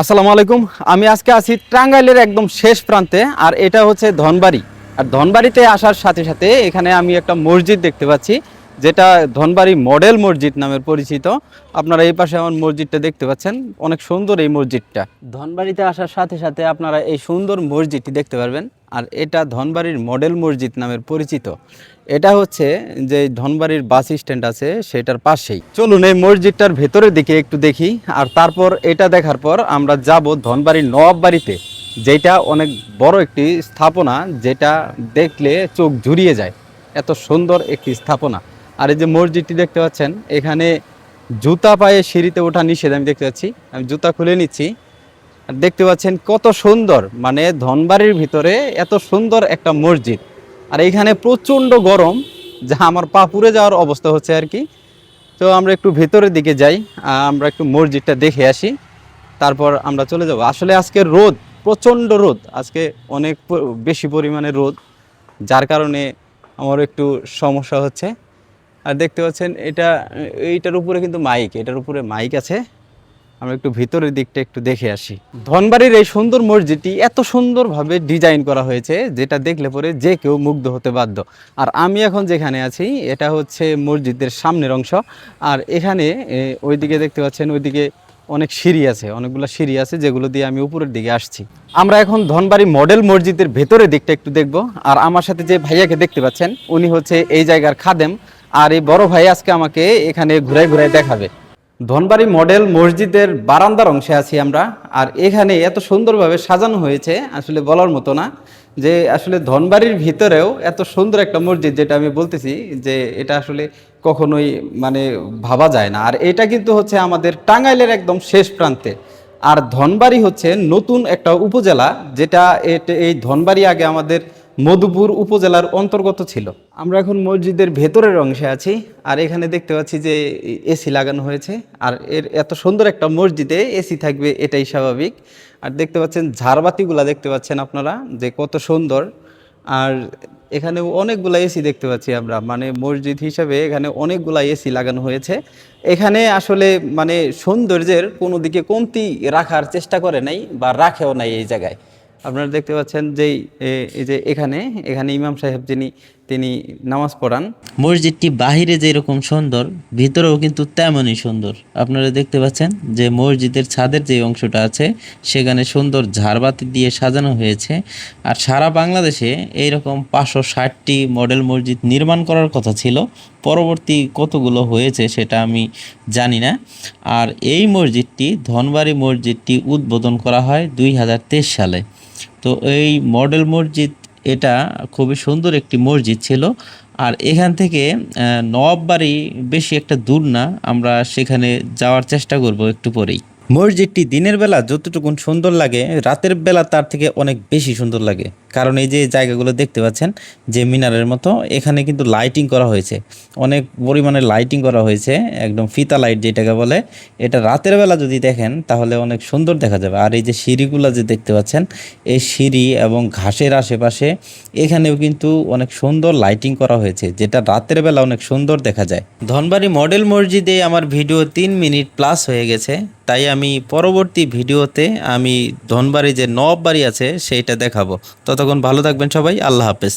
আসসালামু আলাইকুম। আমি আজকে আছি টাঙ্গাইলের একদম শেষ প্রান্তে, আর এটা হচ্ছে ধনবাড়ি। আর ধনবাড়িতে আসার সাথে সাথে এখানে আমি একটা মসজিদ দেখতে পাচ্ছি। যেটা ধনবাড়ি মডেল মসজিদ নামের পরিচিত। আপনারা এই পাশে আমার মসজিদটা দেখতে পাচ্ছেন। অনেক সুন্দর এই মসজিদটা। ধনবাড়িতে আসার সাথে সাথে আপনারা এই সুন্দর মসজিদটি দেখতে পারবেন। আর এটা ধনবাড়ির মডেল মসজিদ নামের পরিচিত। এটা হচ্ছে যে ধনবাড়ির বাস স্ট্যান্ড আছে, সেটার পাশেই। চলুন এই মসজিদটার ভেতরের দিকে একটু দেখি। আর তারপর এটা দেখার পর আমরা যাব ধনবাড়ির নবাব বাড়িতে যেটা অনেক বড় একটি স্থাপনা, যেটা দেখলে চোখ জুড়িয়ে যায়। এত সুন্দর একটি স্থাপনা। আর এই যে মসজিদটি দেখতে পাচ্ছেন, এখানে জুতা পায়ে সিঁড়িতে ওঠা নিষেধ, আমি দেখতে পাচ্ছি। আমি জুতা খুলে নিচ্ছি। আর দেখতে পাচ্ছেন কত সুন্দর মানে ধনবাড়ির ভিতরে এত সুন্দর একটা মসজিদ। আর এখানে প্রচণ্ড গরম, যা আমার পা পুড়ে যাওয়ার অবস্থা হচ্ছে আর কি। তো আমরা একটু ভেতরের দিকে যাই আমরা একটু মসজিদটা দেখে আসি। তারপর আমরা চলে যাব। আসলে আজকে রোদ, প্রচণ্ড রোদ। আজকে অনেক বেশি পরিমাণে রোদ, যার কারণে আমার একটু সমস্যা হচ্ছে। আর দেখতে পাচ্ছেন এটা, এইটার উপরে কিন্তু মাইক এটার উপরে মাইক আছে। আমরা একটু ভিতরের দিকটা একটু দেখে আসি। ধনবাড়ির এই সুন্দর মসজিদটি এত সুন্দরভাবে ডিজাইন করা হয়েছে, যেটা দেখলে পরে যে কেউ মুগ্ধ হতে বাধ্য। আর আমি এখন যেখানে আছি, এটা হচ্ছে মসজিদের সামনের অংশ। আর এখানে ওইদিকে দেখতে পাচ্ছেন, ওইদিকে অনেক সিঁড়ি আছে, অনেকগুলো সিঁড়ি আছে, যেগুলো দিয়ে আমি উপরের দিকে আসছি। আমরা এখন ধনবাড়ি মডেল মসজিদের ভেতরের দিকটা একটু দেখব। আর আমার সাথে যে ভাইয়াকে দেখতে পাচ্ছেন, উনি হচ্ছে এই জায়গার খাদেম। আর এই বড় ভাই আজকে আমাকে এখানে ঘুরে ঘুরে দেখাবে। ধনবাড়ি মডেল মসজিদের বারান্দার অংশে আছি আমরা। আর এখানে এত সুন্দরভাবে সাজানো হয়েছে, আসলে বলার মতো না, যে আসলে ধনবাড়ির ভিতরেও এত সুন্দর একটা মসজিদ, যেটা আমি বলতেছি যে এটা আসলে কখনোই মানে ভাবা যায় না। আর এটা কিন্তু হচ্ছে আমাদের টাঙ্গাইলের একদম শেষ প্রান্তে। আর ধনবাড়ি হচ্ছে নতুন একটা উপজেলা, যেটা এই ধনবাড়ি আগে আমাদের মধুপুর উপজেলার অন্তর্গত ছিল। আমরা এখন মসজিদের ভেতরের অংশে আছি, আর এখানে দেখতে পাচ্ছি যে এসি লাগানো হয়েছে, আর এর এত সুন্দর একটা মসজিদে এসি থাকবে এটাই স্বাভাবিক। আর দেখতে পাচ্ছেন ঝাড়বাতিগুলা দেখতে পাচ্ছেন আপনারা, যে কত সুন্দর। আর এখানে অনেকগুলা এসি দেখতে পাচ্ছি আমরা মানে মসজিদ হিসাবে এখানে অনেকগুলা এসি লাগানো হয়েছে। এখানে আসলে মানে সৌন্দর্যের কোনো দিকে কমতি রাখার চেষ্টা করে নাই বা রাখেও নাই এই জায়গায়। আপনারা দেখতে পাচ্ছেন যেই এই যে এখানে এখানে ইমাম সাহেব যিনি তিনি নামাজ পড়ান। মসজিদটি বাহিরে যেরকম সুন্দর, ভিতরেও কিন্তু তেমনই সুন্দর। আপনারা দেখতে পাচ্ছেন যে মসজিদের ছাদের যে অংশটা আছে, সেখানে সুন্দর ঝাড়বাতি দিয়ে সাজানো হয়েছে। আর সারা বাংলাদেশে এইরকম পাঁচশো ষাটটি মডেল মসজিদ নির্মাণ করার কথা ছিল। পরবর্তী কতগুলো হয়েছে সেটা আমি জানি না। আর এই মসজিদটি ধনবাড়ি মসজিদটি উদ্বোধন করা হয় দুই হাজার তেইশ সালে। তো এই মডেল মসজিদ এটা খুবই সুন্দর একটি মসজিদ ছিল। আর এখান থেকে আহ, নওয়াববাড়ি বেশি একটা দূর না। আমরা সেখানে যাওয়ার চেষ্টা করব একটু পরেই। মসজিদটি দিনের বেলা যতটুকুন সুন্দর লাগে, রাতের বেলা তার থেকে অনেক বেশি সুন্দর লাগে। কারণ এই যে জায়গাগুলো দেখতে পাচ্ছেন, যে মিনারের মতো, এখানে কিন্তু লাইটিং করা হয়েছে। অনেক পরিমাণে লাইটিং করা হয়েছে, একদম ফিতা লাইট যেটাকে বলে। এটা রাতের বেলা যদি দেখেন, তাহলে অনেক সুন্দর দেখা যাবে। আর এই যে সিঁড়িগুলো যে দেখতে পাচ্ছেন, এই সিঁড়ি এবং ঘাসের আশেপাশে, এখানেও কিন্তু অনেক সুন্দর লাইটিং করা হয়েছে, যেটা রাতের বেলা অনেক সুন্দর দেখা যায়। ধনবাড়ি মডেল মসজিদে আমার ভিডিও তিন মিনিট প্লাস হয়ে গেছে। তাই আমি পরবর্তী ভিডিওতে আমি ধনবাড়ি যে নবাবাড়ি আছে, সেইটা দেখাবো। ততক্ষণ ভালো থাকবেন সবাই, আল্লাহ হাফেজ।